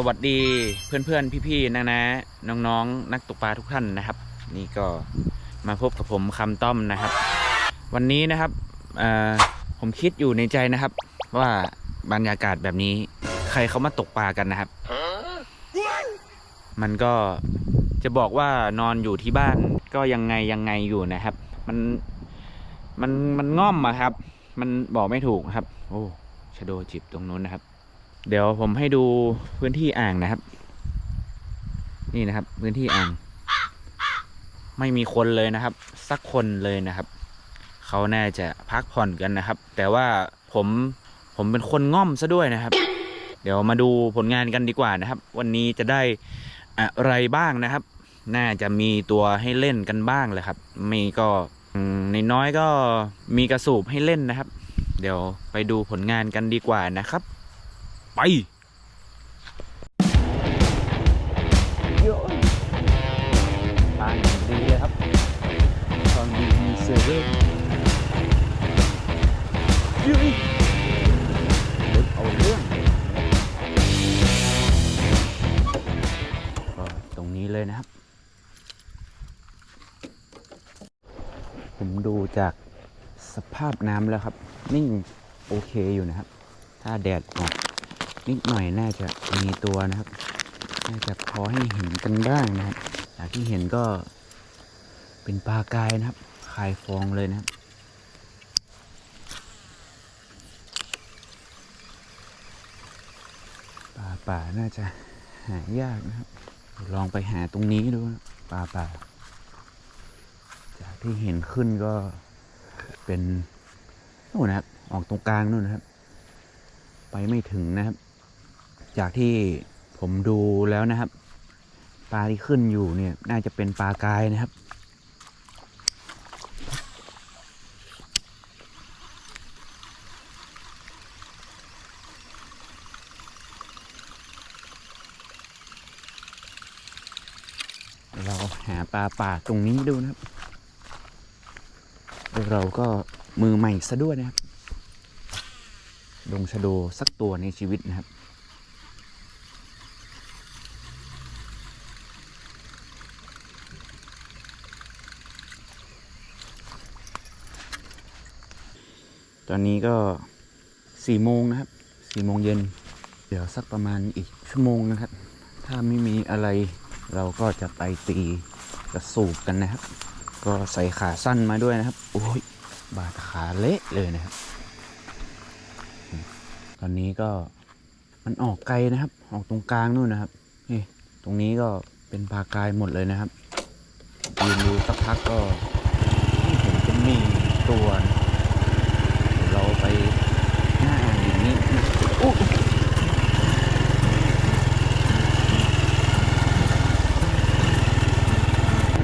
สวัสดีเพื่อนๆ พี่ๆนะนะน้องๆนักตกปลาทุกท่านนะครับ นี่ก็มาพบกับผมคำต้อมนะครับ วันนี้นะครับเออผมคิดอยู่ในใจนะครับ ว่าบรรยากาศแบบนี้ ใครเขามาตกปลากันนะครับ มันก็จะบอกว่านอนอยู่ที่บ้านก็ยังไงยังไงอยู่นะครับ มันมันมันง่อมอะครับ มันบอกไม่ถูกนะครับ โอ้ชะโดจิบตรงนู้นนะครับ เดี๋ยวผมให้ดูพื้นที่อ่างนะครับ นี่นะครับ พื้นที่อ่าง ไม่มีคนเลยนะครับ สักคนเลยนะครับ เขาน่าจะพักผ่อนกันนะครับ แต่ว่าผมผมเป็นคนง่อมซะด้วยนะครับ เดี๋ยวมาดูผลงานกันดีกว่านะครับ วันนี้จะได้อะไรบ้างนะครับ น่าจะมีตัวให้เล่นกันบ้างแหละครับ มีก็ในน้อยก็มีกระสูบให้เล่นนะครับ เดี๋ยวไปดูผลงานกันดีกว่านะครับ ไปโยนทางอย่างดีเลยครับ ตอนดีมีเซเว่นยุยลึกเอาเรื่องก็ตรงนี้เลยนะครับ ผมดูจากสภาพน้ำแล้วครับ นิ่งโอเคอยู่นะครับ ถ้าแดดออก นิดหน่อยน่าจะมีตัวนะครับ น่าจะพอให้เห็นกันบ้างนะครับจากที่เห็นก็เป็นปลากายนะครับคายฟองเลยนะครับปลาป่าน่าจะหายากนะครับ ลองไปหาตรงนี้ดูนะปลาป่า จากที่เห็นขึ้นก็เป็นนู่นนะครับ ออกตรงกลางนู่นนะครับ ไปไม่ถึงนะครับ จากที่ผมดูแล้วนะครับ ปลาที่ขึ้นอยู่เนี่ย น่าจะเป็นปลากายนะครับ เราหาปลาป่าตรงนี้ดูนะครับ เราก็มือใหม่ซะด้วยนะครับ ลงชะโดสักตัวในชีวิตนะครับ ตอนนี้ก็สี่โมงนะครับสี่โมงเย็น เดี๋ยวสักประมาณอีกชั่วโมงนะครับ ถ้าไม่มีอะไรเราก็จะไปตีกระสูบกันนะครับ ก็ใส่ขาสั้นมาด้วยนะครับ โอ้ยบาดขาเละเลยนะครับ ตอนนี้ก็มันออกไกลนะครับ ออกตรงกลางนู่นนะครับนี่ตรงนี้ก็เป็นปลากายหมดเลยนะครับยืนดูสักพักก็ไม่เห็นจะมีตัวนะเดี๋ยวเราไปหน้าอ่างอย่างนี้นะอุ๊ย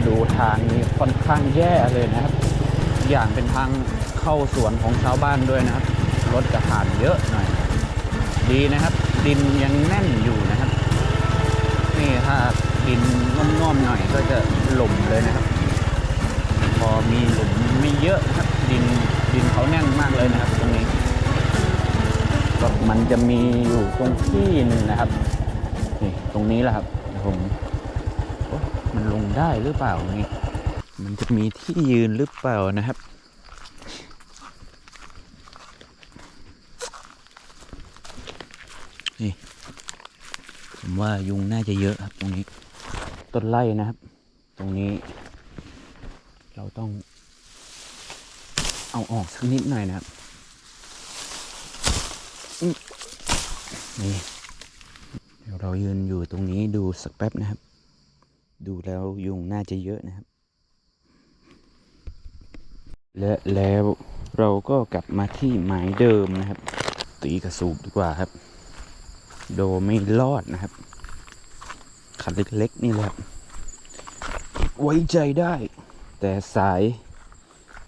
ดูทางนี้ ค่อนข้างแย่เลยนะครับ อย่างเป็นทางเข้าสวนของชาวบ้านด้วยนะครับ รถจะผ่านเยอะหน่อย ดีนะครับ ดินยังแน่นอยู่นะครับ นี่ถ้าดินง่อมๆหน่อยก็จะหล่มเลยนะครับ พอมีหลุมไม่เยอะนะครับ ดินดินเขาแน่นมากเลยนะครับ ตรงนี้ก็มันจะมีอยู่ตรงที่หนึ่งนะครับนี่ตรงนี้แหละครับผมมันลงได้หรือเปล่านี่ มันจะมีที่ยืนหรือเปล่านะครับ นี่ ผมว่ายุงน่าจะเยอะครับ ตรงนี้ ต้นไร่นะครับ ตรงนี้ เราต้อง เอาออกสักนิดหน่อยนะครับ นี่เดี๋ยวเรายืนอยู่ตรงนี้ดูสักแป๊บนะครับ ดูแล้วยุงน่าจะเยอะนะครับ และแล้วเราก็กลับมาที่หมายเดิมนะครับ ตีกระสูบดีกว่าครับ โดไม่รอดนะครับขันเล็กๆนี่แหละไว้ใจได้ แต่สาย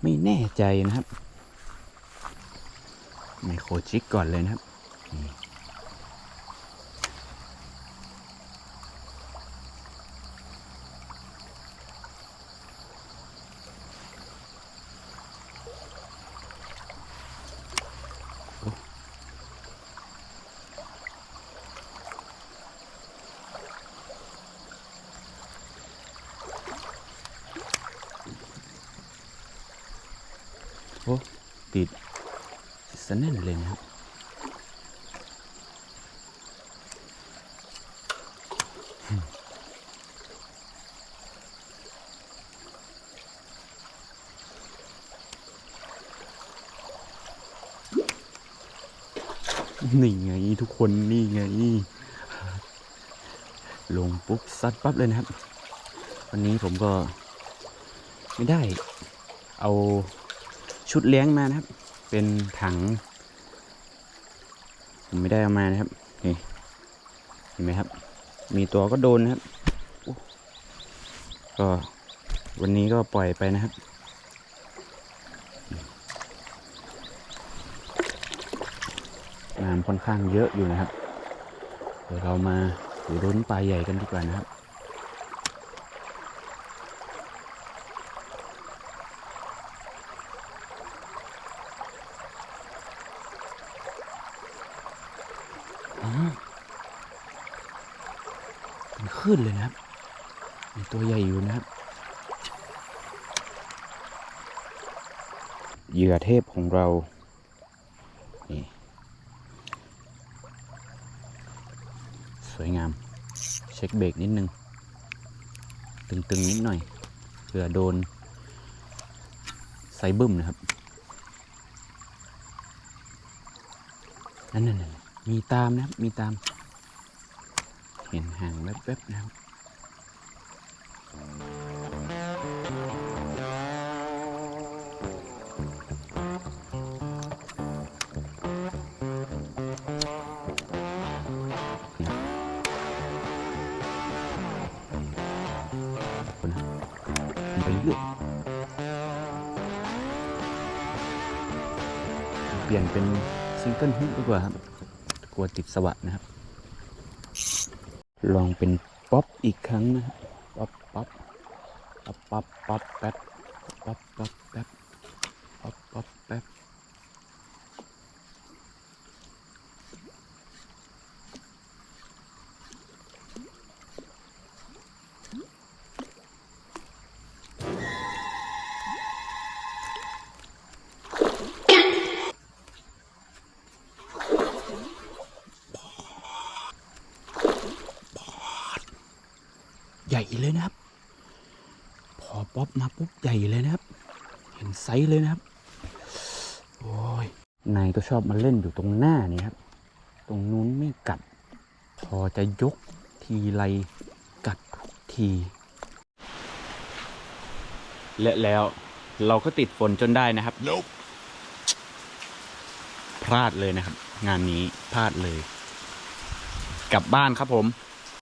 ไม่แน่ใจนะครับไมโครจิกก่อนเลยนะครับนี่ ติดสนั่นเลยนะครับนี่ไงทุกคนนี่ไง ลงปุ๊บซัดปั๊บเลยนะครับ วันนี้ผมก็ไม่ได้เอา ชุดเลี้ยงมานะครับ เป็นถัง ผมไม่ได้เอามานะครับ นี่ เห็นไหมครับ มีตัวก็โดนนะครับ ก็วันนี้ก็ปล่อยไปนะครับน้ำค่อนข้างเยอะอยู่นะครับ เดี๋ยวเรามาดูรุ้นปลาใหญ่กันดีกว่านะครับ มันขึ้นเลยนะครับตัวใหญ่อยู่นะครับ เหยื่อเทพของเรา นี่ สวยงาม เช็คเบรกนิดนึง ตึงๆนิดหน่อยเผื่อโดนไซบึ้มนะครับ นั่นนั่น มีตามนะครับ มีตาม เห็นห่างแวบๆนะครับไปเรื่อยเปลี่ยนเป็นซิงเกิลฮุกดีกว่าครับ กลัวติดสวะนะครับ ลองเป็นป๊อปอีกครั้งนะครับป๊อปป๊อปป๊อปป๊อปป๊อปแป๊บป๊อปป๊อปแป๊บป๊อปป๊อป ใหญ่เลยนะครับ พอป๊อปมาปุ๊บใหญ่เลยนะครับ เห็นไซส์เลยนะครับ โอ้ยนายก็ชอบมาเล่นอยู่ตรงหน้านี่ครับ ตรงนู้นไม่กัด พอจะยกทีไรกัดทุกที และแล้วเราก็ติดฝนจนได้นะครับพลาดเลยนะครับ งานนี้พลาดเลย กลับบ้านครับผม